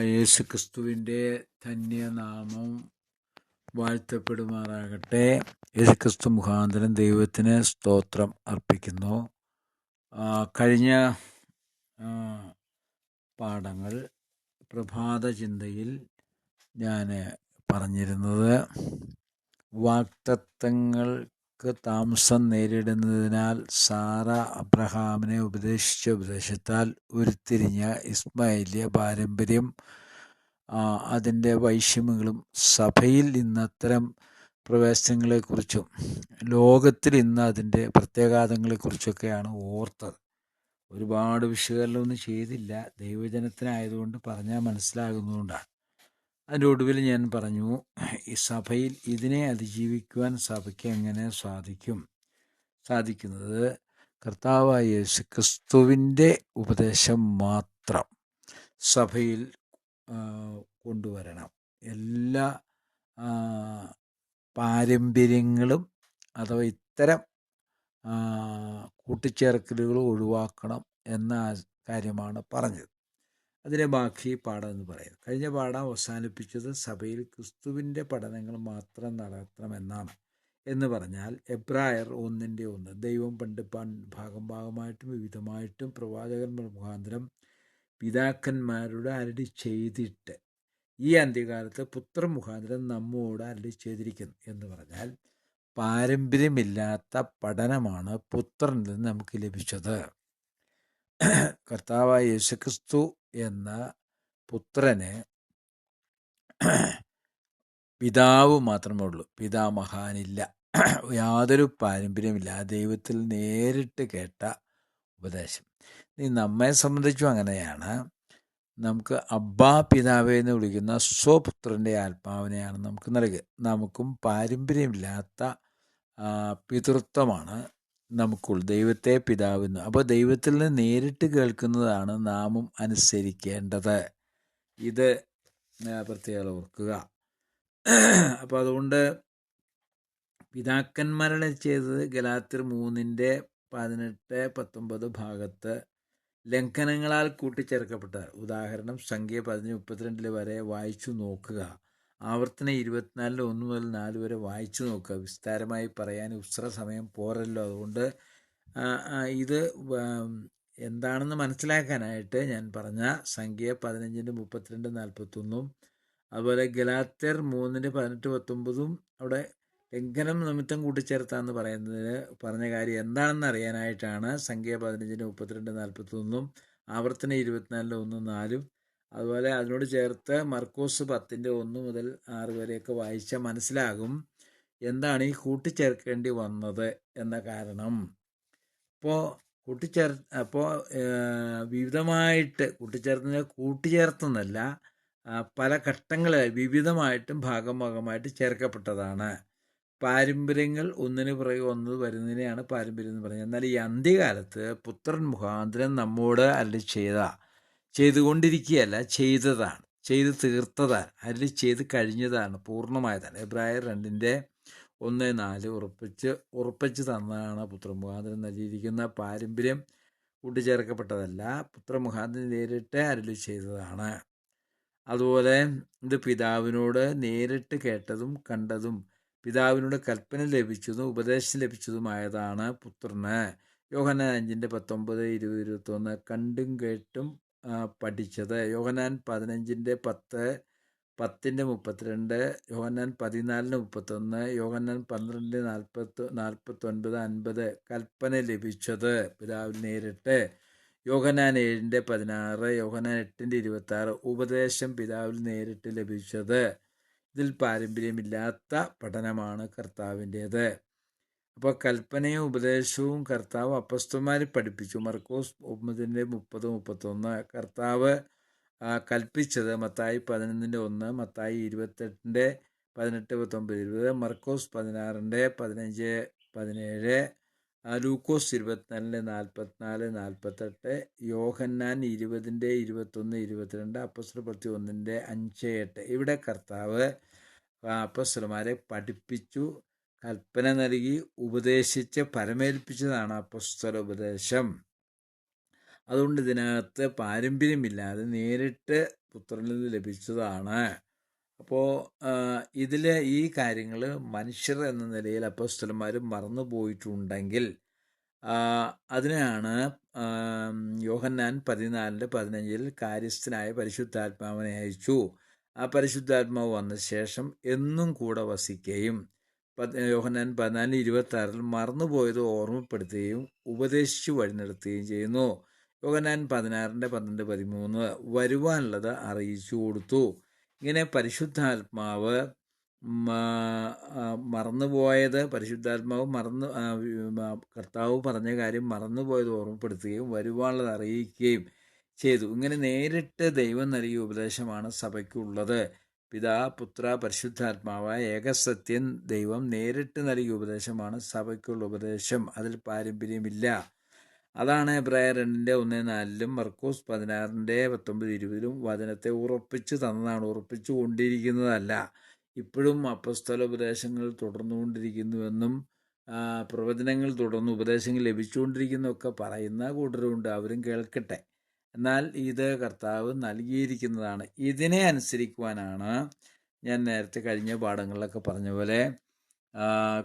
യേശുക്രിസ്തുവിന്റെ ധന്യനാമം വാഴ്ത്തപ്പെടുമാറാകട്ടെ. യേശു ക്രിസ്തു മുഖാന്തരം ദൈവത്തിന് സ്തോത്രം അർപ്പിക്കുന്നു. കഴിഞ്ഞ പാഠങ്ങൾ പ്രഭാത ചിന്തയിൽ ഞാൻ പറഞ്ഞിരുന്നത് വാക്തത്വങ്ങൾക്ക് താമസം നേരിടുന്നതിനാൽ സാറ അബ്രഹാമിനെ ഉപദേശിച്ച ഉപദേശത്താൽ ഉരുത്തിരിഞ്ഞ ഇസ്മായിലിയ പാരമ്പര്യം അതിന്റെ വൈഷമ്യങ്ങളും സഭയിൽ ഇന്ന് അത്തരം പ്രവേശനങ്ങളെക്കുറിച്ചും ലോകത്തിൽ ഇന്ന് അതിന്റെ പ്രത്യാഘാതങ്ങളെക്കുറിച്ചൊക്കെയാണ് ഓർത്തത്. ഒരുപാട് വിശകലനമൊന്നും ചെയ്തില്ല. ദൈവജനത്തിനായതുകൊണ്ട് പറഞ്ഞാൽ മനസ്സിലാകുന്നതുകൊണ്ടാണ്. അതിന്റെ ഒടുവിൽ ഞാൻ പറഞ്ഞു ഈ സഭയിൽ ഇതിനെ അതിജീവിക്കുവാൻ സഭയ്ക്ക് എങ്ങനെ സാധിക്കും? സാധിക്കുന്നത് കർത്താവായ യേശു ക്രിസ്തുവിന്റെ ഉപദേശം മാത്രം സഭയിൽ കൊണ്ടുവരണം. എല്ലാ പാരമ്പര്യങ്ങളും അഥവാ ഇത്തരം കൂട്ടിച്ചേർക്കലുകൾ ഒഴിവാക്കണം എന്ന കാര്യമാണ് പറഞ്ഞത്. അതിനെ ബാക്കി പാഠം എന്ന് പറയുന്നത് കഴിഞ്ഞ പാഠം അവസാനിപ്പിച്ചത് സഭയിൽ ക്രിസ്തുവിന്റെ പഠനങ്ങൾ മാത്രം നടത്തണമെന്നാണ് എന്ന് പറഞ്ഞാൽ എബ്രായർ ഒന്നിന്റെ ഒന്ന് ദൈവം പണ്ട് ഭാഗം ഭാഗമായിട്ടും വിവിധമായിട്ടും പ്രവാചകന്മാർ മുഖാന്തരം പിതാക്കന്മാരുടെ അരടി ചെയ്തിട്ട് ഈ അന്ത്യകാലത്ത് പുത്രൻ മുഖാന്തരം നമ്മോട് അരടി ചെയ്തിരിക്കുന്നു എന്ന് പറഞ്ഞാൽ പാരമ്പര്യമില്ലാത്ത പഠനമാണ് പുത്രനിൽ നിന്ന് നമുക്ക് ലഭിച്ചത്. കർത്താവായ യേശുക്രിസ്തു എന്ന പുത്രനെ പിതാവ് മാത്രമേ ഉള്ളൂ. പിതാമഹാനില്ല. യാതൊരു പാരമ്പര്യമില്ല ആ ദൈവത്തിൽ നേരിട്ട് കേട്ട ഉപദേശം. നീ നമ്മെ സംബന്ധിച്ചും അങ്ങനെയാണ്. നമുക്ക് അബ്ബാ പിതാവേ എന്ന് വിളിക്കുന്ന സ്വപുത്രന്റെ ആത്മാവിനെയാണ് നമുക്ക് നൽകുക നമുക്കും പാരമ്പര്യമില്ലാത്ത പിതൃത്വമാണ്. നമുക്കുള്ള ദൈവത്തെ പിതാവെന്ന്. അപ്പോൾ ദൈവത്തിൽ നിന്ന് നേരിട്ട് കേൾക്കുന്നതാണ് നാമും അനുസരിക്കേണ്ടത്. ഇത് പ്രത്യേകം ഓർക്കുക. അപ്പോൾ അതുകൊണ്ട് പിതാക്കന്മാരുടെ ചെയ്തത് ഗലാത്തിർ മൂന്നിന്റെ പതിനെട്ട് പത്തൊമ്പത് ഭാഗത്ത് ലംഘനങ്ങളാൽ കൂട്ടിച്ചേർക്കപ്പെട്ട. ഉദാഹരണം സംഖ്യ പതിനഞ്ച് മുപ്പത്തിരണ്ടിൽ വരെ വായിച്ചു നോക്കുക. ആവർത്തന ഇരുപത്തിനാലിൽ ഒന്ന് മുതൽ നാല് വരെ വായിച്ചു നോക്കുക. വിസ്താരമായി പറയാൻ ഉസ്ര സമയം പോരല്ലോ. അതുകൊണ്ട് ഇത് എന്താണെന്ന് മനസ്സിലാക്കാനായിട്ട് ഞാൻ പറഞ്ഞ സംഖ്യ പതിനഞ്ചിന്റെ മുപ്പത്തിരണ്ട് നാൽപ്പത്തൊന്നും അതുപോലെ ഗലാത്തർ മൂന്നിന്റെ പതിനെട്ട് പത്തൊമ്പതും അവിടെ ലംഘനം നിമിത്തം കൂട്ടിച്ചേർത്താന്ന് പറയുന്നതിന് പറഞ്ഞ കാര്യം എന്താണെന്ന് അറിയാനായിട്ടാണ് സംഖ്യ പതിനഞ്ചിന്റെ മുപ്പത്തിരണ്ട് നാൽപ്പത്തൊന്നും ആവർത്തന ഇരുപത്തിനാലിന്റെ ഒന്നും നാലും അതുപോലെ അതിനോട് ചേർത്ത് മർക്കോസ് പത്തിന്റെ ഒന്ന് മുതൽ ആറ് വരെയൊക്കെ വായിച്ചാൽ മനസ്സിലാകും. എന്താണ് ഈ കൂട്ടിച്ചേർക്കേണ്ടി വന്നത് എന്ന കാരണം? അപ്പോൾ കൂട്ടിച്ചേർ അപ്പോൾ വിവിധമായിട്ട് കൂട്ടിച്ചേർത്തുന്ന കൂട്ടിച്ചേർത്തുന്നല്ല പല ഘട്ടങ്ങളിൽ വിവിധമായിട്ടും ഭാഗം ഭാഗമായിട്ട് ചേർക്കപ്പെട്ടതാണ്. പാരമ്പര്യങ്ങൾ ഒന്നിന് പുറകെ ഒന്ന് വരുന്നതിനെയാണ് പാരമ്പര്യം എന്ന് പറയുന്നത് എന്നാൽ ഈ അന്ത്യകാലത്ത് പുത്രൻ മുഖാന്തരം നമ്മോട് അല്ല ചെയ്ത ചെയ്തുകൊണ്ടിരിക്കുകയല്ല ചെയ്തതാണ്. ചെയ്ത് തീർത്തതാണ്. അതിൽ ചെയ്ത് കഴിഞ്ഞതാണ് പൂർണമായതാണ്. എബ്രായർ രണ്ടിന്റെ ഒന്ന് നാല് ഉറപ്പിച്ച് ഉറപ്പിച്ച് തന്നതാണ് പുത്രമുഖാന്തരം നൽകിയിരിക്കുന്ന പാരമ്പര്യം കൂട്ടിച്ചേർക്കപ്പെട്ടതല്ല. പുത്രമുഖാന്തരം നേരിട്ട് അരളി ചെയ്തതാണ്. അതുപോലെ ഇത് പിതാവിനോട് നേരിട്ട് കേട്ടതും കണ്ടതും പിതാവിനോട് കൽപ്പന ലഭിച്ചതും ഉപദേശം ലഭിച്ചതുമായതാണ് പുത്രന്. യോഹന അഞ്ചിന്റെ പത്തൊമ്പത് ഇരുപത് ഇരുപത്തൊന്ന് കണ്ടും കേട്ടും പഠിച്ചത്. യോഹനാൻ പതിനഞ്ചിന്റെ പത്ത് പത്തിന്റെ മുപ്പത്തിരണ്ട് യോഹന്നാൻ പതിനാലിന് മുപ്പത്തൊന്ന് യോഹന്നാൻ പന്ത്രണ്ട് നാൽപ്പത്തി നാൽപ്പത്തൊൻപത് അൻപത് കൽപ്പന ലഭിച്ചത് പിതാവിൽ നേരിട്ട്. യോഹനാൻ ഏഴിന്റെ പതിനാറ് യോഹനാൻ എട്ടിന്റെ ഇരുപത്താറ് ഉപദേശം പിതാവിൽ നേരിട്ട് ലഭിച്ചത്. ഇതിൽ പാരമ്പര്യമില്ലാത്ത പഠനമാണ് കർത്താവിന്റേത്. അപ്പോൾ കൽപ്പനയും ഉപദേശവും കർത്താവ് അപ്പസ്തന്മാരെ പഠിപ്പിച്ചു. മർക്കോസ് ഒമ്പതിന്റെ മുപ്പത് മുപ്പത്തൊന്ന് കർത്താവ് കൽപ്പിച്ചത് മത്തായി പതിനൊന്നിന്റെ ഒന്ന് മത്തായി ഇരുപത്തെട്ടിന്റെ പതിനെട്ട് പത്തൊമ്പത് ഇരുപത് മർക്കോസ് പതിനാറിന്റെ പതിനഞ്ച് പതിനേഴ് ലൂക്കോസ് ഇരുപത്തിനാലിന്റെ നാൽപ്പത്തിനാല് നാൽപ്പത്തെട്ട് യോഹന്നാൻ ഇരുപതിന്റെ ഇരുപത്തൊന്ന് ഇരുപത്തിരണ്ട് അപ്പസ്തല പ്രത്തി ഒന്നിന്റെ അഞ്ച് എട്ട്. ഇവിടെ കർത്താവ് അപ്പസ്തലന്മാരെ പഠിപ്പിച്ചു. കൽപ്പന നൽകി ഉപദേശിച്ച് പരമേൽപ്പിച്ചതാണ് അപ്പസ്തല ഉപദേശം അതുകൊണ്ട് ഇതിനകത്ത് പാരമ്പര്യമില്ലാതെ നേരിട്ട് പുത്രനിൽ നിന്ന് ലഭിച്ചതാണ്. അപ്പോൾ ഇതിൽ ഈ കാര്യങ്ങൾ മനുഷ്യർ എന്ന നിലയിൽ അപ്പസ്തലന്മാർ മറന്നു പോയിട്ടുണ്ടെങ്കിൽ അതിനാണ് യോഹന്നാൻ പതിനാലിന്റെ പതിനഞ്ചിൽ കാര്യസ്ഥനായ പരിശുദ്ധാത്മാവിനെ അയച്ചു. ആ പരിശുദ്ധാത്മാവ് വന്ന ശേഷം എന്നും കൂടെ വസിക്കുകയും യോഹന്നാൻ പതിനാല് ഇരുപത്തി ആറിൽ മറന്നുപോയത് ഓർമ്മപ്പെടുത്തുകയും ഉപദേശിച്ചു വഴി ചെയ്യുന്നു. യോഹനാൻ പതിനാറിന്റെ പന്ത്രണ്ട് പതിമൂന്ന് വരുവാനുള്ളത് അറിയിച്ചു കൊടുത്തു. ഇങ്ങനെ പരിശുദ്ധാത്മാവ് മറന്നുപോയത് പരിശുദ്ധാത്മാവ് മറന്നു കർത്താവ് പറഞ്ഞ കാര്യം മറന്നുപോയത് ഓർമ്മപ്പെടുത്തുകയും വരുവാനുള്ളത് അറിയിക്കുകയും ചെയ്തു. ഇങ്ങനെ നേരിട്ട് ദൈവം നൽകിയ ഉപദേശമാണ് സഭയ്ക്കുള്ളത്. പിതാ പുത്ര പരിശുദ്ധാത്മാവായ ഏകസത്യൻ ദൈവം നേരിട്ട് നൽകിയ ഉപദേശമാണ്. സഭയ്ക്കുള്ള ഉപദേശം. അതിൽ പാരമ്പര്യമില്ല. അതാണ് എബ്രായർ രണ്ടിന്റെ ഒന്ന് നാലിലും മർക്കോസ് പതിനാറിന്റെ പത്തൊമ്പത് ഇരുപതിലും വചനത്തെ ഉറപ്പിച്ച് തന്നതാണ്. ഉറപ്പിച്ചു കൊണ്ടിരിക്കുന്നതല്ല. ഇപ്പോഴും അപ്പസ്തല ഉപദേശങ്ങൾ തുടർന്നുകൊണ്ടിരിക്കുന്നുവെന്നും പ്രവചനങ്ങൾ തുടർന്ന് ഉപദേശങ്ങൾ ലഭിച്ചുകൊണ്ടിരിക്കുന്നൊക്കെ പറയുന്ന കൂട്ടരുണ്ട് അവരും കേൾക്കട്ടെ. എന്നാൽ ഇത് കർത്താവ് നൽകിയിരിക്കുന്നതാണ്. ഇതിനെ അനുസരിക്കുവാനാണ് ഞാൻ നേരത്തെ കഴിഞ്ഞ പാഠങ്ങളിലൊക്കെ പറഞ്ഞ പോലെ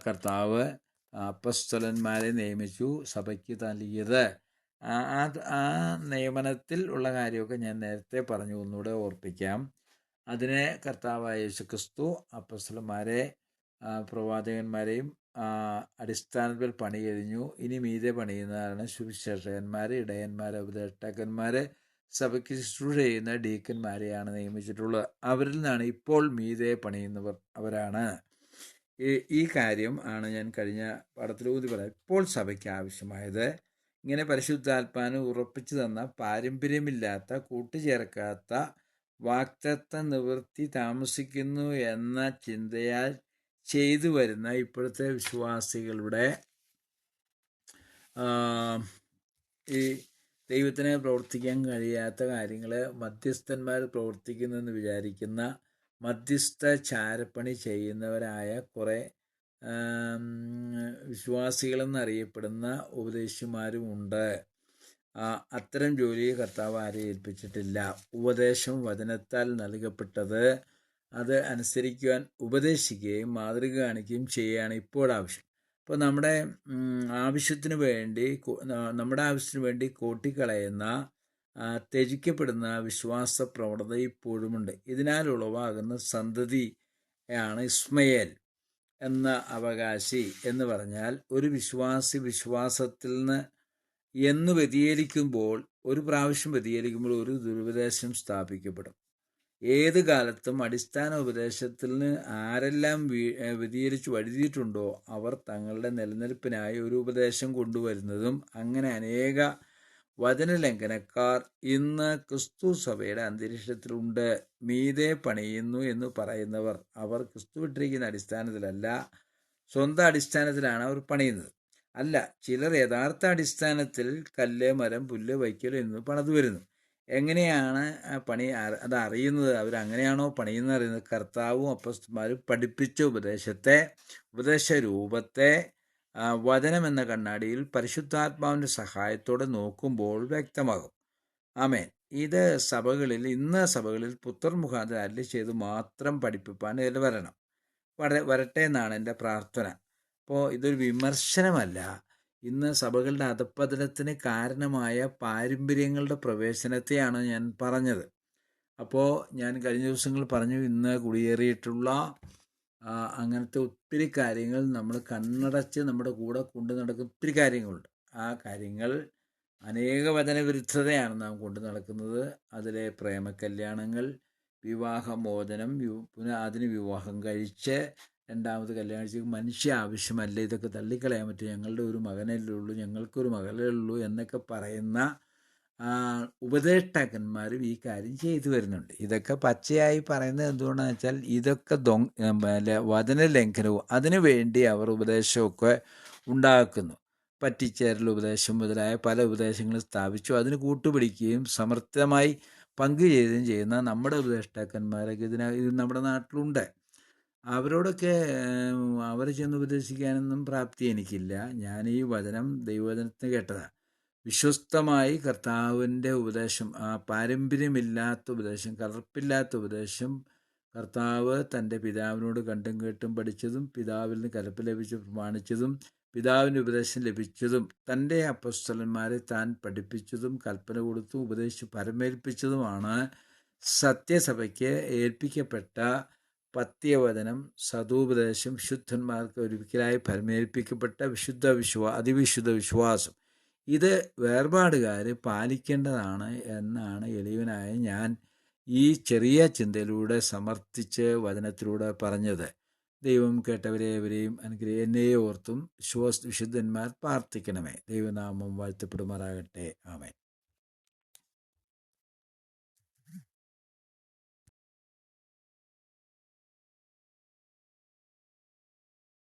കർത്താവ് അപ്പസ്തലന്മാരെ നിയമിച്ചു സഭയ്ക്ക് നൽകിയത്. ആ ആ- നിയമനത്തിൽ ഉള്ള കാര്യമൊക്കെ ഞാൻ നേരത്തെ പറഞ്ഞു. ഒന്നുകൂടെ ഓർപ്പിക്കാം. അതിനെ കർത്താവായ യേശുക്രിസ്തു അപ്പസ്തലന്മാരെ പ്രവാചകന്മാരെയും അടിസ്ഥാനത്തിൽ പണി കഴിഞ്ഞു. ഇനി മീതെ പണിയുന്നതാണ് സുവിശേഷകന്മാർ ഇടയന്മാർ ഉപദേഷ്ടാക്കന്മാർ സഭയ്ക്ക് ശുശ്രൂഷ ചെയ്യുന്ന ഡീക്കന്മാരെയാണ് നിയമിച്ചിട്ടുള്ളത്. അവരിൽ നിന്നാണ് ഇപ്പോൾ മീതെ പണിയുന്നവർ അവരാണ്. ഈ ഈ കാര്യം ആണ് ഞാൻ കഴിഞ്ഞ പാഠത്തിൽ ഊതി പറയാം ഇപ്പോൾ സഭയ്ക്ക് ആവശ്യമായത് ഇങ്ങനെ പരിശുദ്ധാത്മാന് ഉറപ്പിച്ചു തന്ന പാരമ്പര്യമില്ലാത്ത കൂട്ടുചേർക്കാത്ത വാക്തത്വ നിവൃത്തി താമസിക്കുന്നു എന്ന ചിന്തയാൽ ചെയ്തു വരുന്ന ഇപ്പോഴത്തെ വിശ്വാസികളുടെ ഈ ദൈവത്തിന് പ്രവർത്തിക്കാൻ കഴിയാത്ത കാര്യങ്ങൾ മധ്യസ്ഥന്മാർ പ്രവർത്തിക്കുന്നെന്ന് വിചാരിക്കുന്ന മധ്യസ്ഥ ചാരപ്പണി ചെയ്യുന്നവരായ കുറേ വിശ്വാസികളെന്നറിയപ്പെടുന്ന ഉപദേശിമാരും ഉണ്ട്. അത്തരം ജോലിയെ കർത്താവ് ആരെ ഏൽപ്പിച്ചിട്ടില്ല. ഉപദേശം വചനത്താൽ നൽകപ്പെട്ടത് അത് അനുസരിക്കുവാൻ ഉപദേശിക്കുകയും മാതൃക കാണിക്കുകയും ചെയ്യുകയാണ് ഇപ്പോൾ ആവശ്യം. അപ്പോൾ നമ്മുടെ ആവശ്യത്തിന് വേണ്ടി നമ്മുടെ ആവശ്യത്തിന് വേണ്ടി കൂട്ടിക്കളയുന്ന ത്യജിക്കപ്പെടുന്ന വിശ്വാസ പ്രവണത ഇപ്പോഴുമുണ്ട്. ഇതിനാൽ ഉളവാകുന്ന സന്തതിയാണ് ഇസ്മയേൽ എന്ന അവകാശി എന്ന് പറഞ്ഞാൽ ഒരു വിശ്വാസി വിശ്വാസത്തിൽ നിന്ന് എന്ന് വ്യതിചലിക്കുമ്പോൾ ഒരു പ്രാവശ്യം വ്യതിചലിക്കുമ്പോൾ ഒരു ദുരുപദേശം സ്ഥാപിക്കപ്പെടും. ഏത് കാലത്തും അടിസ്ഥാന ഉപദേശത്തിൽ നിന്ന് ആരെല്ലാം വീ- ഏ, വഴുതിയിട്ടുണ്ടോ അവർ തങ്ങളുടെ നിലനിൽപ്പിനായി ഒരു ഉപദേശം കൊണ്ടുവരുന്നതും അങ്ങനെ അനേക വചനലംഘനക്കാർ ഇന്ന് ക്രിസ്തു സഭയുടെ അന്തരീക്ഷത്തിലുണ്ട് മീതെ പണിയുന്നു എന്ന് പറയുന്നവർ അവർ ക്രിസ്തു വിട്ടിരിക്കുന്ന അടിസ്ഥാനത്തിലല്ല സ്വന്തം അടിസ്ഥാനത്തിലാണ് അവർ പണിയുന്നത്. അല്ല ചിലർ യഥാർത്ഥ അടിസ്ഥാനത്തിൽ കല്ല് മരം പുല്ല് വൈക്കൽ എന്ന് പണിതു വരുന്നു. എങ്ങനെയാണ് പണി അത് അറിയുന്നത് അവരങ്ങനെയാണോ പണിയെന്ന് അറിയുന്നത്? കർത്താവും അപ്പസ്മാരും പഠിപ്പിച്ച ഉപദേശത്തെ ഉപദേശ രൂപത്തെ വചനം എന്ന കണ്ണാടിയിൽ പരിശുദ്ധാത്മാവിന്റെ സഹായത്തോടെ നോക്കുമ്പോൾ വ്യക്തമാകും. ആമേൻ. ഇത് സഭകളിൽ ഇന്ന് സഭകളിൽ പുത്രൻ മുഖാന്തരം അല്ല ചെയ്ത് മാത്രം പഠിപ്പിപ്പാൻ ഇതിൽ വരണം. വര വരട്ടെ എന്നാണ് എന്റെ പ്രാർത്ഥന. അപ്പോൾ ഇതൊരു വിമർശനമല്ല. ഇന്ന് സഭകളുടെ അധപ്പതനത്തിന് കാരണമായ പാരമ്പര്യങ്ങളുടെ പ്രവേശനത്തെയാണ് ഞാൻ പറഞ്ഞത്. അപ്പോൾ ഞാൻ കഴിഞ്ഞ ദിവസങ്ങൾ പറഞ്ഞു ഇന്ന് കുടിയേറിയിട്ടുള്ള അങ്ങനത്തെ ഒത്തിരി കാര്യങ്ങൾ നമ്മൾ കണ്ണടച്ച് നമ്മുടെ കൂടെ കൊണ്ടു നടക്കുന്ന ഒത്തിരി കാര്യങ്ങളുണ്ട്. ആ കാര്യങ്ങൾ അനേക വചനവിരുദ്ധതയാണ് നാം കൊണ്ടു നടക്കുന്നത്. അതിലെ പ്രേമ കല്യാണങ്ങൾ വിവാഹമോചനം അതിന് വിവാഹം കഴിച്ച് രണ്ടാമത് കല്യാണം കഴിച്ച് മനുഷ്യ ആവശ്യമല്ല. ഇതൊക്കെ തള്ളിക്കളയാൻ പറ്റും. ഞങ്ങളുടെ ഒരു മകനല്ലേ ഉള്ളൂ ഞങ്ങൾക്കൊരു മകളേ ഉള്ളൂ എന്നൊക്കെ പറയുന്ന ഉപദേഷ്ടാക്കന്മാരും ഈ കാര്യം ചെയ്തു വരുന്നുണ്ട്. ഇതൊക്കെ പച്ചയായി പറയുന്നത് എന്തുകൊണ്ടാണെന്ന് വെച്ചാൽ ഇതൊക്കെ ദൊ വചന ലംഘനവും അതിനു വേണ്ടി അവർ ഉപദേശമൊക്കെ ഉണ്ടാക്കുന്നു. പറ്റിച്ചേരൽ ഉപദേശം മുതലായ പല ഉപദേശങ്ങളും സ്ഥാപിച്ചു. അതിന് കൂട്ടുപിടിക്കുകയും സമർത്ഥമായി പങ്കുചെയ്യുകയും ചെയ്യുന്ന നമ്മുടെ ഉപദേഷ്ടാക്കന്മാരൊക്കെ ഇതിന ഇത് നമ്മുടെ നാട്ടിലുണ്ട്. അവരോടൊക്കെ അവർ ചെന്ന് ഉപദേശിക്കാനൊന്നും പ്രാപ്തി എനിക്കില്ല. ഞാൻ ഈ വചനം ദൈവവചനത്തിന് കേട്ടതാണ് വിശ്വസ്തമായി കർത്താവിന്റെ ഉപദേശം ആ പാരമ്പര്യമില്ലാത്ത ഉപദേശം കലർപ്പില്ലാത്ത ഉപദേശം കർത്താവ് തന്റെ പിതാവിനോട് കണ്ടും കേട്ടും പഠിച്ചതും പിതാവിൽ നിന്ന് കലപ്പ് ലഭിച്ച് പ്രമാണിച്ചതും പിതാവിന്റെ ഉപദേശം ലഭിച്ചതും തന്റെ അപ്പസ്തലന്മാരെ താൻ പഠിപ്പിച്ചതും കൽപ്പന കൊടുത്തും ഉപദേശിച്ച് പരമേൽപ്പിച്ചതുമാണ് സത്യസഭയ്ക്ക് ഏൽപ്പിക്കപ്പെട്ട പത്യവചനം സതുപദേശം ശുദ്ധന്മാർക്ക് ഒരിക്കലായി പരമേൽപ്പിക്കപ്പെട്ട വിശുദ്ധ വിശ്വാ അതിവിശുദ്ധ വിശ്വാസം. ഇത് വേർപാടുകാർ പാലിക്കേണ്ടതാണ് എന്നാണ് എളിയവനായ ഞാൻ ഈ ചെറിയ ചിന്തയിലൂടെ സമർത്ഥിച്ച് വചനത്തിലൂടെ പറഞ്ഞത്. ദൈവം കേട്ടവരെ അവരെയും അനുഗ്രഹം എന്നെയോർത്തും വിശ്വാസ വിശുദ്ധന്മാർ പ്രാർത്ഥിക്കണമേ. ദൈവനാമം വാഴ്ത്തപ്പെടുമാറാകട്ടെ. ആമേൻ.